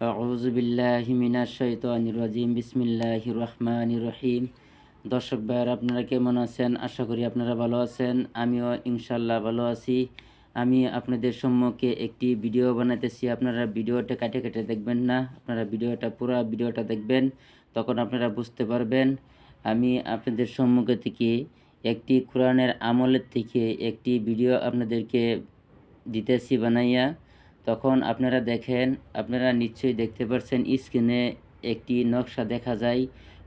আউযু বিল্লাহি মিনাশ শাইতানির রাজিম। বিসমিল্লাহির রহমানির রহিম। দর্শক ভাইয়ার, আপনারা কেমন আছেন? আশা করি আপনারা ভালো আছেন। আমিও ইনশাল্লাহ ভালো আছি। আমি আপনাদের সম্মুখে একটি ভিডিও বানাইতেছি। আপনারা ভিডিওটা কাটে কাটে দেখবেন না। আপনারা ভিডিওটা, পুরো ভিডিওটা দেখবেন। তখন আপনারা বুঝতে পারবেন। আমি আপনাদের সম্মুখে থেকে একটি কোরআনের আমলের থেকে একটি ভিডিও আপনাদেরকে দিতেছি বানাইয়া। তখন আপনারা দেখেন, আপনারা নিশ্চয়ই দেখতে পাচ্ছেন স্ক্রিনে একটি নকশা দেখা যায়।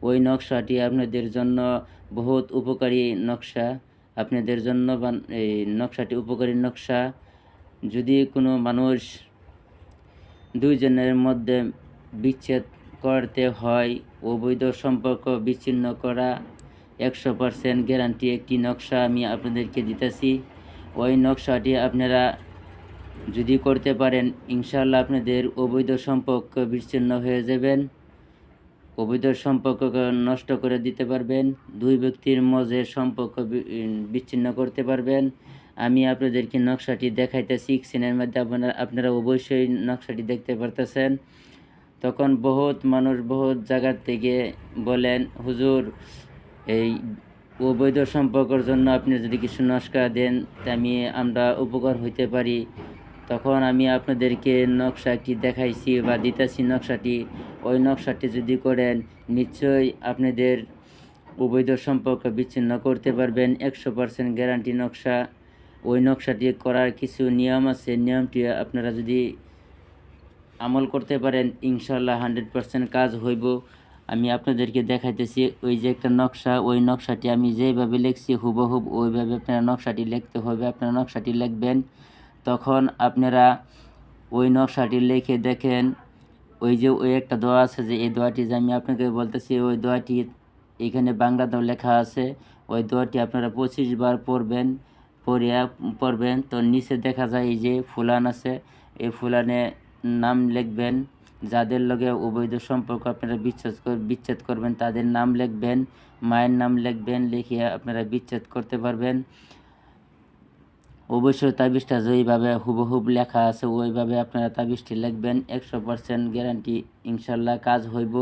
ওই নকশাটি আপনাদের জন্য বহুত উপকারী নকশা। আপনাদের জন্য এই নকশাটি উপকারী নকশা। যদি কোনো মানুষ দুইজনের মধ্যে বিচ্ছেদ করতে হয়, অবৈধ সম্পর্ক বিচ্ছিন্ন করা, একশো পারসেন্ট গ্যারান্টি একটি নকশা আমি আপনাদেরকে দিতেছি। ওই নকশাটি আপনারা যদি করতে পারেন ইনশাল্লাহ আপনাদের অবৈধ সম্পর্ক বিচ্ছিন্ন হয়ে যাবেন। অবৈধ সম্পর্ক নষ্ট করে দিতে পারবেন। দুই ব্যক্তির মধ্যে সম্পর্ক বিচ্ছিন্ন করতে পারবেন। আমি আপনাদেরকে নকশাটি দেখাইতেছি, স্ক্রিনের মধ্যে আপনারা আপনারা অবশ্যই নকশাটি দেখতে পারতেছেন। তখন বহুত মানুষ বহুত জায়গার থেকে বলেন, হুজুর, এই অবৈধ সম্পর্কের জন্য আপনি যদি কিছু নস্কা দেন, তা আমি, আমরা উপকার হইতে পারি। তখন আমি আপনাদেরকে নকশাটি দেখাইছি বা দিতেছি নকশাটি। ওই নকশাটি যদি করেন, নিশ্চয়ই আপনাদের অবৈধ সম্পর্ক বিচ্ছিন্ন করতে পারবেন, একশো পার্সেন্ট গ্যারান্টি নকশা। ওই নকশাটি করার কিছু নিয়ম আছে, নিয়মটি আপনারা যদি আমল করতে পারেন ইনশাল্লাহ হান্ড্রেড পার্সেন্ট কাজ হইব। আমি আপনাদেরকে দেখাইতেছি, ওই যে একটা নকশা, ওই নকশাটি আমি যেভাবে লিখছি হুবহুব ওইভাবে আপনারা নকশাটি লিখতে হবে, আপনারা নকশাটি লিখবেন। তখন আপনারা ওই নকশাটি লিখে দেখেন। ওই যে ওই একটা দোয়া আছে যে, এই দোয়াটি যে আমি আপনাকে বলতেছি, ওই দোয়াটি এখানে বাংলাতেও লেখা আছে। ওই দোয়াটি আপনারা পঁচিশ বার পড়বেন, পড়িয়া পড়বেন। তো নিচে দেখা যায় এই যে ফুলান আছে, এই ফুলানে নাম লিখবেন। যাদের লগে অবৈধ সম্পর্ক আপনারা বিচ্ছেদ বিচ্ছেদ করবেন, তাদের নাম লিখবেন, মায়ের নাম লিখবেন, লিখিয়া আপনারা বিচ্ছেদ করতে পারবেন। অবশ্যই তাবিজটা যেইভাবে হুবহুব লেখা আছে, ওইভাবে আপনারা তাবিজটি লিখবেন। একশো পার্সেন্ট গ্যারান্টি ইনশাল্লাহ কাজ হইব।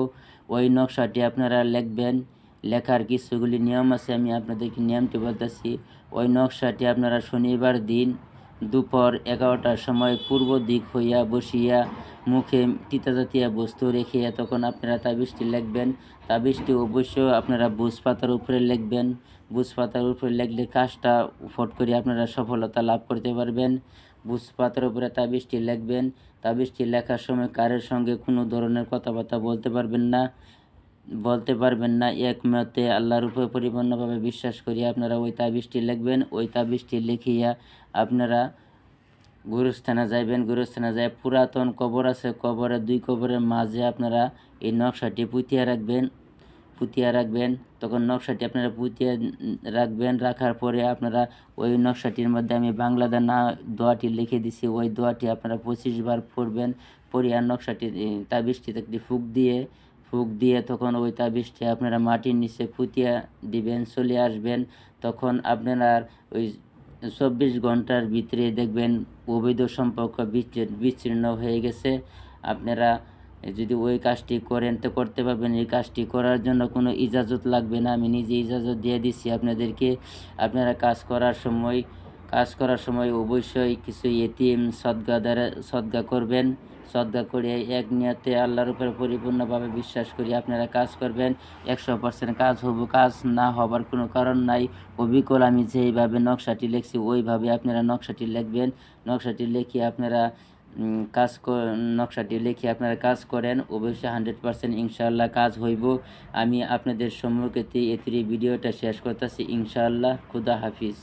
ওই নকশাটি আপনারা লিখবেন। লেখার কিছুগুলি নিয়ম আছে, আমি আপনাদেরকে নিয়মটি বলতেছি। ওই নকশাটি আপনারা শনিবার দিন দুপুর এগারোটার সময় পূর্ব দিক হইয়া বসিয়া মুখে তিতা জাতীয় বস্তু রেখিয়া তখন আপনারা তাবিজটি লিখবেন। তাবিজটি অবশ্য আপনারা বুঝ পাতার উপরে লিখবেন। বুঝ পাতার উপরে লিখলে কাজটা ফট করে আপনারা সফলতা লাভ করতে পারবেন। বুঝ পাতার উপরে তাবিজটি লিখবেন। তাবিজটি লেখার সময় কারের সঙ্গে কোনো ধরনের কথাবার্তা বলতে পারবেন না। বলতে পারবেন না একমতে আল্লাহর উপরে পরিপূর্ণভাবে বিশ্বাস করিয়া আপনারা ওই তাবিজটি লিখবেন। ওই তাবিজটি লিখিয়া আপনারা গুরুস্থানে যাইবেন। গুরুস্থানে যাই পুরাতন কবর আছে, কবরের দুই কবরের মাঝে আপনারা এই নকশাটি পুঁতিয়া রাখবেন পুঁতিয়া রাখবেন। তখন নকশাটি আপনারা পুঁতিয়া রাখবেন, রাখার পরে আপনারা ওই নকশাটির মধ্যে আমি বাংলাতে না, দোয়াটি লিখে দিছি। ওই দোয়াটি আপনারা পঁচিশ বার পড়বেন পড়ে আর নকশাটি তাবিজটিতে একটি ফুক দিয়ে ফুক দিয়ে তখন ওই তাবিজটি আপনারা মাটির নিচে পুঁতিয়া দিবেন, চলে আসবেন। তখন আপনারা ওই চব্বিশ ঘণ্টার ভিতরে দেখবেন অবৈধ সম্পর্ক বিচ্ছিন্ন হয়ে গেছে। আপনারা যদি ওই কাজটি করেন, তো করতে পারবেন। এই কাজটি করার জন্য কোনো ইজাজত লাগবে না। আমি নিজে ইজাজত দিয়ে দিচ্ছি আপনাদেরকে। আপনারা কাজ করার সময় কাজ করার সময় অবশ্যই কিছু এতিম সদ্গা দ্বারা সদ্গা করবেন। সদ্গা করে এক নিয়তে আল্লাহর উপরে পরিপূর্ণভাবে বিশ্বাস করি আপনারা কাজ করবেন। একশো পার্সেন্ট কাজ হব, কাজ না হবার কোনো কারণ নাই। অবিকল আমি যেইভাবে নকশাটি লিখছি, ওইভাবে আপনারা নকশাটি লিখবেন। নকশাটি লিখে আপনারা কাজ নকশাটি লিখে আপনারা কাজ করেন। অবশ্যই হান্ড্রেড পার্সেন্ট ইনশাআল্লাহ কাজ হইব। আমি আপনাদের সম্মুখে এতির ভিডিওটা শেষ করতেছি। ইনশাআল্লাহ, খুদা হাফিজ।